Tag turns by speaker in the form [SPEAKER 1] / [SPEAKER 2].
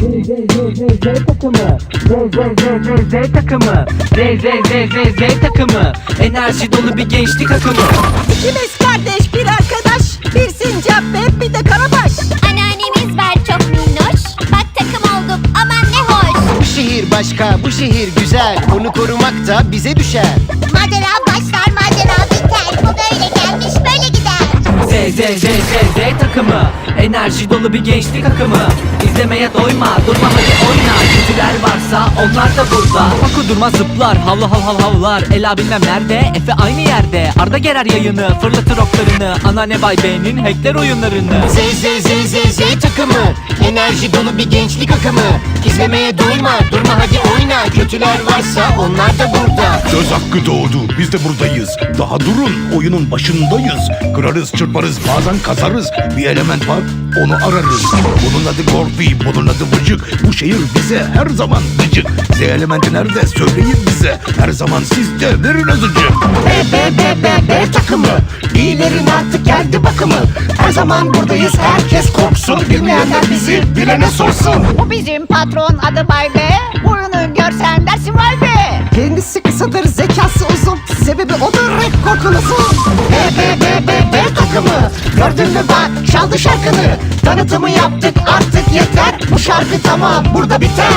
[SPEAKER 1] Z Z Z Z Z takımı Z Z Z Z Z takımı Z Z Z Z Z takımı Enerji dolu bir gençlik akımı
[SPEAKER 2] İkimiz kardeş bir arkadaş Bir sincap ve bir de karabaş
[SPEAKER 3] Anneannemiz var çok minnoş Bak takım olduk aman ne hoş
[SPEAKER 4] Bu şehir başka, bu şehir güzel. Onu korumak da bize düşer.
[SPEAKER 3] Macera başlar macera biter Bu böyle gelmiş böyle gider
[SPEAKER 1] Z Z Z Z Z takımı Enerji dolu bir gençlik akımı. İzlemeye doyma durma hadi oyna. Kötüler varsa onlar da burada. Paku durmaz zıplar havlu hav hav havlar. Ela bilmem nerede? Efe aynı yerde. Arda gerer yayını fırlatır oklarını. Anneanne Bay B'nin hackler oyunlarını.
[SPEAKER 4] Z Z Z Z Z takımı. Enerji dolu bir gençlik akımı. İzlemeye doyma, durma hadi oyna. Kötüler varsa onlar da burada.
[SPEAKER 5] Söz hakkı doğdu. Biz de buradayız. Daha durun. Oyunun başındayız. Kırarız, çırparız, bazen kazarız. Bir element var, onu ararız. Bunun adı Gorfi, bunun adı Vıcık. Bu şehir bize her zaman gıcık. Z elementi nerede? Söyleyin bize. Her zaman siz de verin azıcık.
[SPEAKER 4] B B B B B takımı. İyilerin artık geldi bakımı. Her zaman buradayız, herkes korksun. Bilmeyenler bizi bilene sorsun.
[SPEAKER 2] Bu bizim patron adı Bay B Oyunu görsen dersin vay be Kendisi kısadır zekası uzun Sebebi odur rap korkunuzun
[SPEAKER 4] B B B B B takımı. Gördün mü bak, çaldı şarkını. Tanıtımı yaptık artık yeter. Bu şarkı tamam, burada biter.